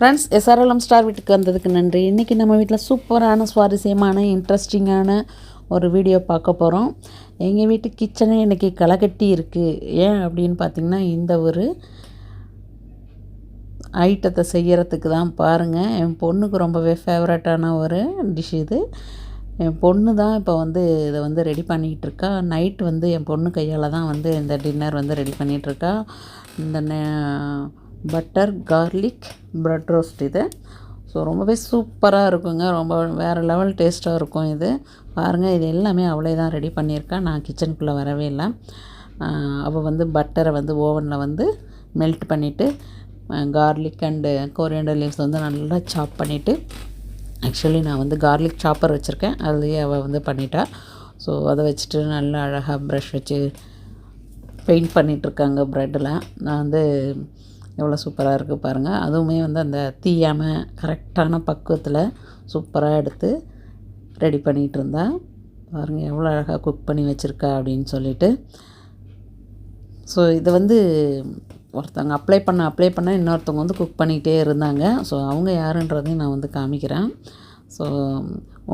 Friends SRLM star வீட்டுக்கு வந்ததுக்கு நன்றி. இன்றைக்கி நம்ம வீட்டில் சூப்பரான சுவாரஸ்யமான இன்ட்ரெஸ்டிங்கான ஒரு வீடியோ பார்க்க போகிறோம் எங்கள் வீட்டு கிச்சனே இன்றைக்கி களைகட்டி இருக்குது ஏன் அப்படின்னு பார்த்திங்கன்னா இந்த ஒரு ஐட்டத்தை செய்கிறதுக்கு தான் பாருங்கள் என் பொண்ணுக்கு ரொம்பவே ஃபேவரட்டான ஒரு டிஷ் இது. என் பொண்ணு தான் இப்போ வந்து இதை வந்து ரெடி பண்ணிக்கிட்டு இருக்கா. நைட் வந்து என் பொண்ணு கையால் தான் வந்து இந்த டின்னர் வந்து ரெடி பண்ணிகிட்ருக்கா இந்த பட்டர் கார்லிக் ப்ரெட் ரோஸ்ட் இது. ஸோ ரொம்பவே சூப்பராக இருக்குங்க. ரொம்ப வேறு லெவல் டேஸ்ட்டாக இருக்கும் இது. பாருங்கள் இது எல்லாமே அவளே தான் ரெடி பண்ணியிருக்கா. நான் கிச்சனுக்குள்ளே வரவே இல்லை. அவள் வந்து பட்டரை வந்து ஓவனில் வந்து மெல்ட் பண்ணிவிட்டு கார்லிக் அண்டு கோரியண்டர் லீவ்ஸ் வந்து நல்லா சாப் பண்ணிவிட்டு ஆக்சுவலி நான் வந்து கார்லிக் சாப்பர் வச்சுருக்கேன். அதுலேயே அவள் வந்து பண்ணிட்டா. ஸோ அதை வச்சுட்டு நல்லா அழகாக ப்ரஷ் வச்சு பெயிண்ட் பண்ணிகிட்ருக்காங்க ப்ரெட்டில் நான் வந்து எவ்வளோ சூப்பராக இருக்குது பாருங்கள் அதுவுமே வந்து அந்த தீயாமல் கரெக்டான பக்குவத்தில் சூப்பராக எடுத்து ரெடி பண்ணிகிட்டு இருந்தா. பாருங்கள் எவ்வளோ அழகாக குக் பண்ணி வச்சுருக்கா அப்படின்னு சொல்லிட்டு. ஸோ இதை வந்து ஒருத்தவங்க அப்ளை பண்ண அப்ளை பண்ண இன்னொருத்தவங்க வந்து குக் பண்ணிக்கிட்டே இருந்தாங்க. ஸோ அவங்க யாருன்றதையும் நான் வந்து காமிக்கிறேன். ஸோ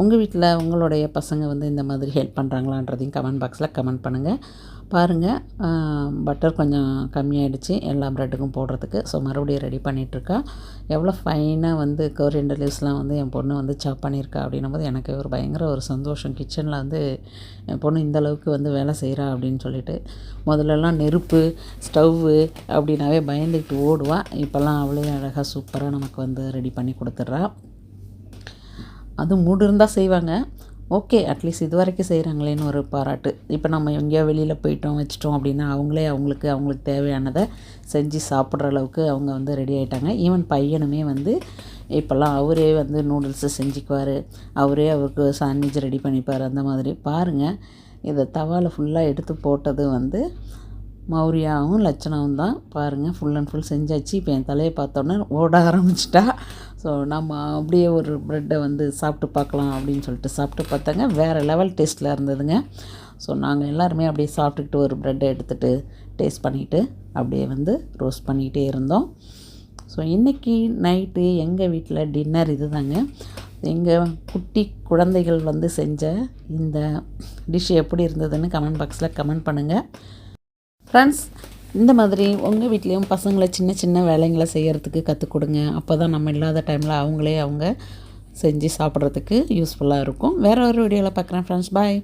உங்கள் வீட்டில் உங்களுடைய பசங்க வந்து இந்த மாதிரி ஹெல்ப் பண்ணுறாங்களான்றதையும் கமெண்ட் பாக்ஸில் கமெண்ட் பண்ணுங்கள் பாருங்கள் பட்டர் கொஞ்சம் கம்மியாயிடுச்சு. எல்லா ப்ரெட்டுக்கும் போடுறதுக்கு. ஸோ மறுபடியும் ரெடி பண்ணிகிட்ருக்கா எவ்வளோ ஃபைனாக வந்து கோரியண்டர் லீவ்ஸ்லாம் வந்து என் பொண்ணு வந்து சாப் பண்ணியிருக்கா அப்படின்னும் போது எனக்கு ஒரு பயங்கர ஒரு சந்தோஷம். கிச்சனில் வந்து என் பொண்ணு இந்த அளவுக்கு வந்து வேலை செய்கிறா அப்படின்னு சொல்லிட்டு முதல்லலாம் நெருப்பு ஸ்டவ்வு அப்படின்னாவே பயந்துக்கிட்டு ஓடுவாள் இப்போல்லாம் அவளே அழகாக சூப்பராக நமக்கு வந்து ரெடி பண்ணி கொடுத்துட்றா. அது மூடு இருந்தால் செய்வாங்க. ஓகே அட்லீஸ்ட் இது வரைக்கும் செய்கிறாங்களேன்னு ஒரு பாராட்டு. இப்போ நம்ம எங்கேயோ வெளியில் போயிட்டோம் வச்சிட்டோம் அப்படின்னா அவங்களே அவங்களுக்கு அவங்களுக்கு தேவையானதை செஞ்சு சாப்பிட்ற அளவுக்கு அவங்க வந்து ரெடி ஆகிட்டாங்க ஈவன் பையனுமே வந்து இப்போல்லாம் அவரே வந்து நூடுல்ஸு செஞ்சுக்குவார். அவரே அவருக்கு சாண்ட்விச் ரெடி பண்ணிப்பார். அந்த மாதிரி பாருங்கள் இதை தவாவில் ஃபுல்லாக எடுத்து போட்டது வந்து மௌரியாவும் லட்சணமும் தான். பாருங்கள் ஃபுல் அண்ட் ஃபுல் செஞ்சாச்சு. இப்போ என் தலையை பார்த்தோன்னே ஓட ஆரம்பிச்சிட்டா. ஸோ நம்ம அப்படியே ஒரு ப்ரெட்டை வந்து சாப்பிட்டு பார்க்கலாம் அப்படின்னு சொல்லிட்டு சாப்பிட்டு பார்த்தாங்க. வேறு லெவல் டேஸ்ட்டில் இருந்ததுங்க. ஸோ நாங்கள் எல்லாருமே அப்படியே சாப்பிட்டுக்கிட்டு ஒரு ப்ரெட்டை எடுத்துகிட்டு டேஸ்ட் பண்ணிவிட்டு அப்படியே வந்து ரோஸ்ட் பண்ணிக்கிட்டே இருந்தோம். ஸோ இன்றைக்கி நைட்டு எங்கள் வீட்டில் டின்னர் இது தாங்க எங்கள் குட்டி குழந்தைகள் வந்து செஞ்ச இந்த டிஷ் எப்படி இருந்ததுன்னு கமெண்ட் பாக்ஸில் கமெண்ட் பண்ணுங்கள் ஃப்ரெண்ட்ஸ் இந்த மாதிரி உங்கள் வீட்லேயும் பசங்களை சின்ன சின்ன வேலைங்களை செய்கிறதுக்கு கற்றுக் கொடுங்க. அப்போ தான் நம்ம இல்லாத டைமில் அவங்களே அவங்க செஞ்சு சாப்பிட்றதுக்கு யூஸ்ஃபுல்லாக இருக்கும். வேறு ஒரு வீடியோவில் பார்க்குறேன் ஃப்ரெண்ட்ஸ் பாய்